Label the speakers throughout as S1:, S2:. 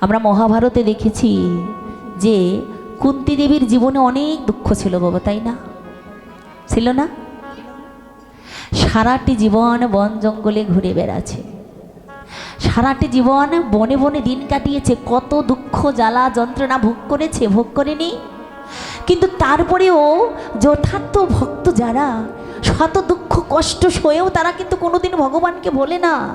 S1: আমরা মহাভারতে দেখেছি যে কুন্তি দেবীর জীবনে অনেক দুঃখ ছিল বাবা, তাই না? ছিল না? সারাটি জীবন বন জঙ্গলে ঘুরে বেড়াচ্ছে। সারাটি জীবন বনে বনে দিন কাটিয়েছে, কত দুঃখ, জ্বালা, যন্ত্রণা ভোগ করেছে, ভোগ করেনি। কিন্তু তারপরেও যথার্থ ভক্ত যারা, শত দুঃখ, কষ্ট সয়েও তারা কিন্তু কোনোদিন ভগবানকে বলে না।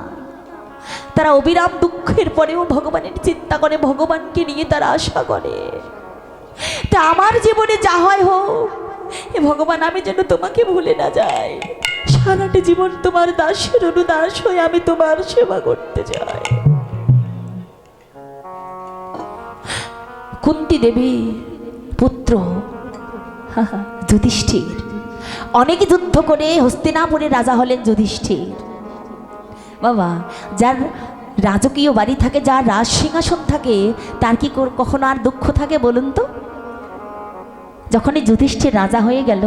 S1: তারা অবিরাম দুঃখের পরেও ভগবানের চিন্তা করে, ভগবানকে নিয়ে তারা আশা করে। তা আমার জীবনে যা হয় হোক এ ভগবান, আমি যেন তোমাকে ভুলে না যাই। সারাটি জীবন তোমার দাসের অনুদাস হয়ে আমি তোমার সেবা করতে চাই। কুন্তি দেবী, পুত্র যুধিষ্ঠির। অনেক যুদ্ধ করে হস্তিনাপুরের রাজা হলেন যুধিষ্ঠির। বাবা, যার রাজকীয় বাড়ি থাকে, যার রাজ সিংহাসন থাকে, তার কি কখনো আর দুঃখ থাকে বলুন তো? যখনই যুধিষ্ঠির রাজা হয়ে গেল,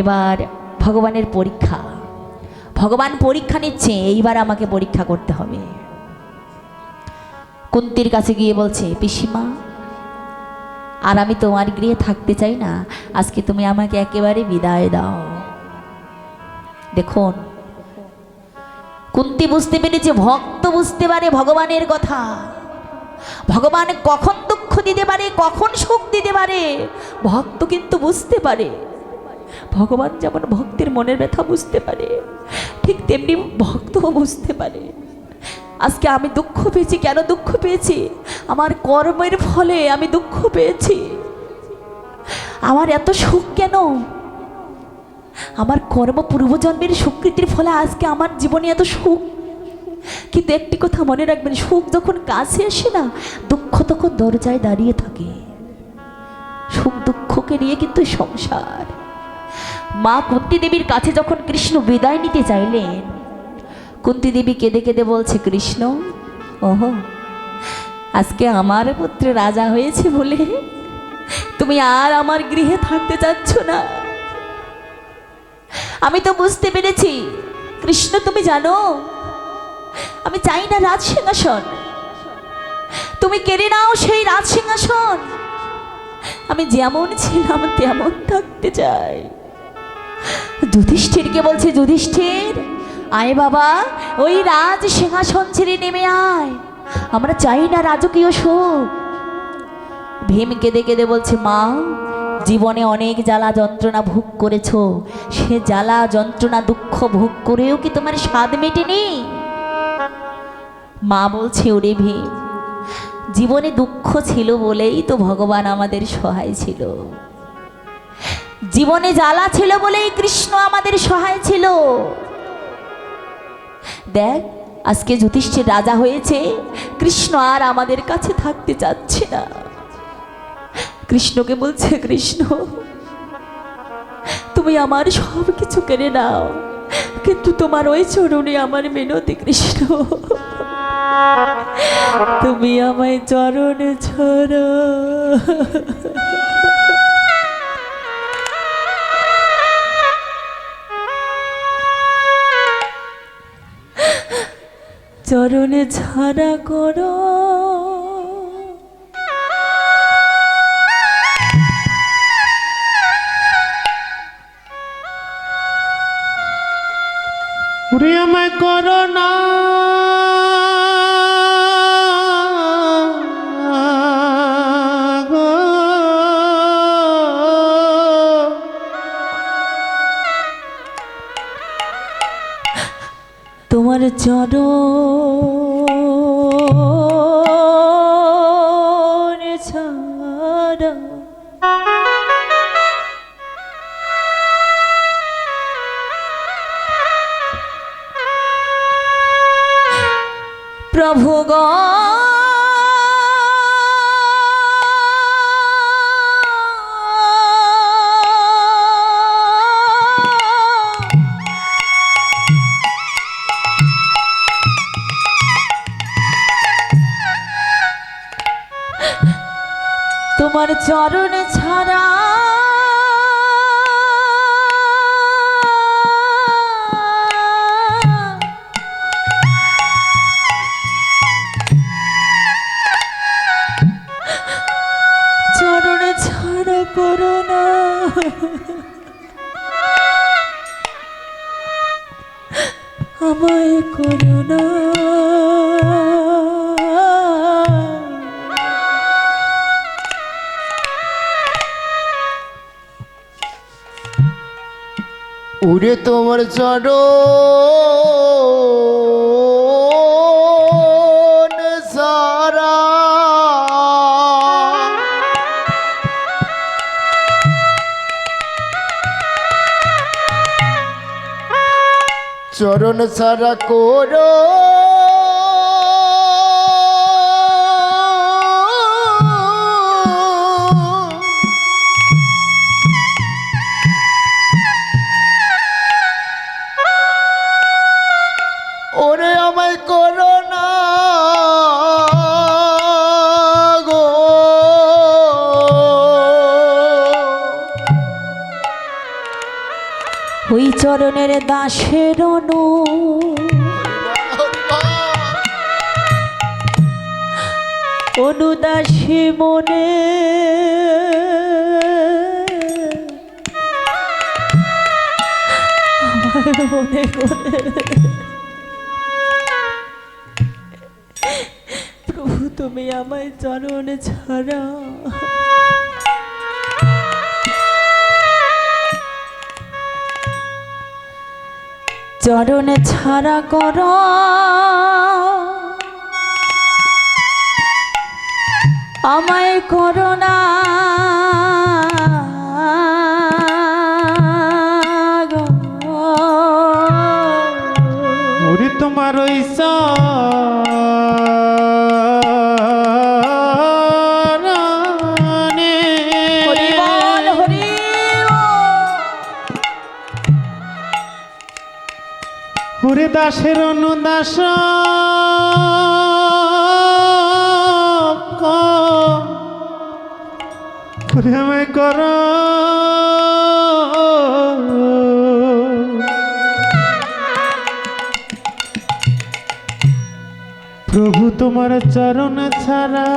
S1: এবার ভগবানের পরীক্ষা। ভগবান পরীক্ষা নিচ্ছে, এইবার আমাকে পরীক্ষা করতে হবে। কুন্তির কাছে গিয়ে বলছে, পিসিমা, আর আমি তোমার গৃহে থাকতে চাই না। আজকে তুমি আমাকে একেবারে বিদায় দাও। দেখুন কুন্তি বুঝতে পেরেছে, ভক্ত বুঝতে পারে ভগবানের কথা। ভগবান কখন দুঃখ দিতে পারে, কখন সুখ দিতে পারে, ভক্ত কিন্তু বুঝতে পারে। ভগবান যেমন ভক্তের মনের ব্যথা বুঝতে পারে, ঠিক তেমনি ভক্তও বুঝতে পারে। আজকে আমি দুঃখ পেয়েছি, কেন দুঃখ পেয়েছি? আমার কর্মের ফলে আমি দুঃখ পেয়েছি। আমার এত সুখ কেন? আমার কর্ম পূর্বজন্মের স্বীকৃতির ফলে আজকে আমার জীবনে এত সুখ। কিন্তু একটি কথা মনে রাখবেন, সুখ যখন কাছে আসে না, দুঃখ তখন দরজায় দাঁড়িয়ে থাকে। সুখ দুঃখকে নিয়ে কিন্তু সংসার। মা কুন্তি দেবীর কাছে যখন কৃষ্ণ বিদায় নিতে চাইলেন কুন্তি দেবী কেঁদে কেঁদে বলছে, কৃষ্ণ, ওহো, আজকে আমার পুত্র রাজা হয়েছে বলে তুমি আর আমার গৃহে থাকতে চাচ্ছ না। আমি তো বুঝতে পেরেছি। কৃষ্ণ, তুমি জানো, আমি চাই না রাজ সিংহাসন। তুমি কেড়ে নাও সেই রাজ সিংহাসন। আমি যেমন ছিলাম, তেমন থাকতে চাই। যুধিষ্ঠিরকে বলছে, যুধিষ্ঠির, আয় বাবা, ওই রাজ সিংহাসন ছেড়ে নেমে আয়। আমরা চাই না রাজকীয় সুখ ভীম কেঁদে কেঁদে বলছে, মা জীবনে অনেক জ্বালা যন্ত্রণা ভোগ করেছ। সে জ্বালা যন্ত্রণা দুঃখ ভোগ করেও কি তোমার স্বাদ মেটেনি? মা বলছে, ওরে ভীম জীবনে দুঃখ ছিল বলেই তো ভগবান আমাদের সহায় ছিল। জীবনে জ্বালা ছিল বলেই কৃষ্ণ আমাদের সহায় ছিল। দেখ, আজকে যুধিষ্ঠির রাজা হয়েছে, কৃষ্ণ আর আমাদের কাছে থাকতে চাচ্ছে না। কৃষ্ণকে বলছে, কৃষ্ণ, তুমি আমার সব কিছু কেড়ে নাও, কিন্তু তোমার ওই চরণে আমার মিনতি কৃষ্ণ। তুমি আমায় চরণে ছড়ো চরণে ছাড়া করো।
S2: ওরে আমায় করো না গো।
S1: তোমার চরণ ছাড়া প্রভু গ। তোমার চরণ ছাড়া
S2: উড়ে তোমার চড় সারা। চরণ সারা করো।
S1: চরণের দাসের অনু। অনুদাসী মনে মনে। প্রভু তুমি আমায় চরণ ছাড়া। চরণ ছাড়া কর। আমায় করোনা
S2: তোমার ওই দাসের অনুদাস। আমায় কর। প্রভু তোমার চরণ ছাড়া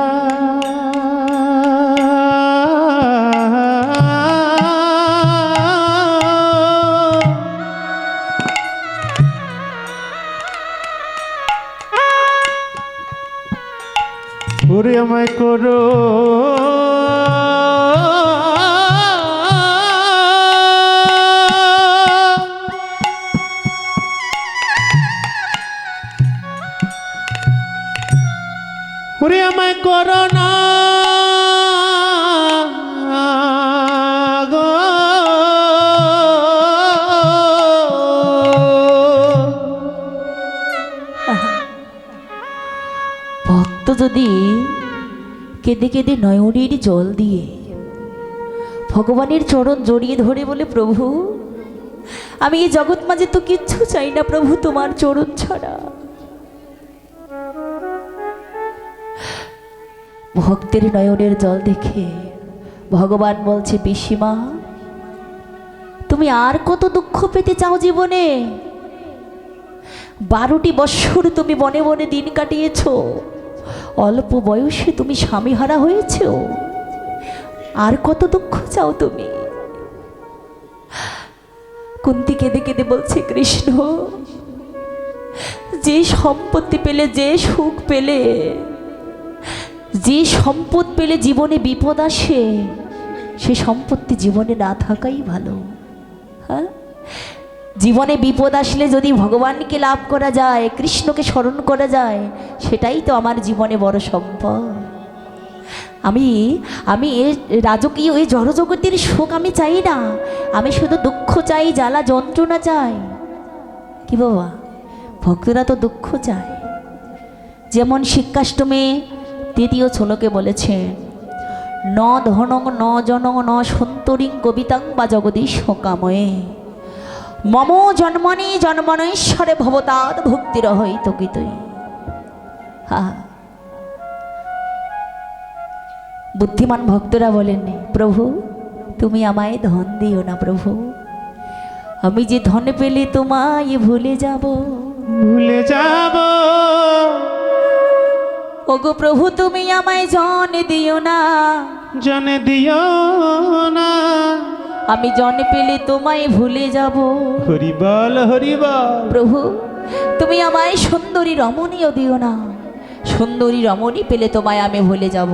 S1: ভক্ত যদি কেঁদে কেঁদে নয়নের জল দিয়ে ভগবানের চরণ জড়িয়ে ধরে বলে, প্রভু, আমি এই জগৎ মাঝে তো কিচ্ছু চাই না প্রভু, তোমার চরণ ছাড়া। ভক্তের নয়নের জল দেখে ভগবান বলছে, পিসিমা, তুমি আর কত দুঃখ পেতে চাও জীবনে? বারোটি বৎসর তুমি বনে বনে দিন কাটিয়েছ। অল্প বয়সে তুমি স্বামীহারা হয়েছ। আর কত দুঃখ চাও তুমি? কুন্তি কেঁদে কেঁদে বলছে, কৃষ্ণ, যে সম্পত্তি পেলে, যে সুখ পেলে যে সম্পদ পেলে জীবনে বিপদ আসে, সে সম্পত্তি জীবনে না থাকাই ভালো। হ্যাঁ? জীবনে বিপদ আসলে যদি ভগবানকে লাভ করা যায়, কৃষ্ণকে স্মরণ করা যায়, সেটাই তো আমার জীবনে বড় সম্পদ। আমি আমি এ রাজকীয়, এই জড়জগতের শোক আমি চাই না। আমি শুধু দুঃখ চাই, জ্বালা যন্ত্রণা চাই। কি বাবা? ভক্তরা তো দুঃখ চায়। যেমন শিক্ষাষ্টমে তৃতীয় ছোলকে বলেছেন ন ধনং, ন জনং, ন সন্তরিং কবিতাং বা জগদীশ কাময়ে মম জন্মনি জন্মনৈশ্বরে ভবতাদ ভক্তির হইত গীতই। হা। বুদ্ধিমান ভক্তরা বলেন, প্রভু, তুমি আমায় ধন দিও না প্রভু। আমি যে ধন পেলে তোমায় ভুলে যাব।
S2: ভুলে যাব।
S1: ওগো প্রভু তুমি আমায় জন দিও না।
S2: জনে দিও না।
S1: আমি জন পেলে তোমায় ভুলে যাব।
S2: হরিবল হরিবল
S1: প্রভু তুমি আমায় সুন্দরী রমণীও দিও না। সুন্দরী রমণী পেলে তোমায় আমি ভুলে যাব।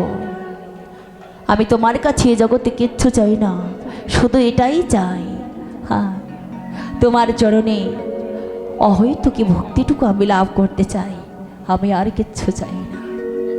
S1: আমি তোমার কাছে এ জগতে কিচ্ছু চাই না শুধু এটাই চাই। হ্যাঁ তোমার চরণে অহৈতুকি ভক্তিটুকু আমি লাভ করতে চাই। আমি আর কিচ্ছু চাই না।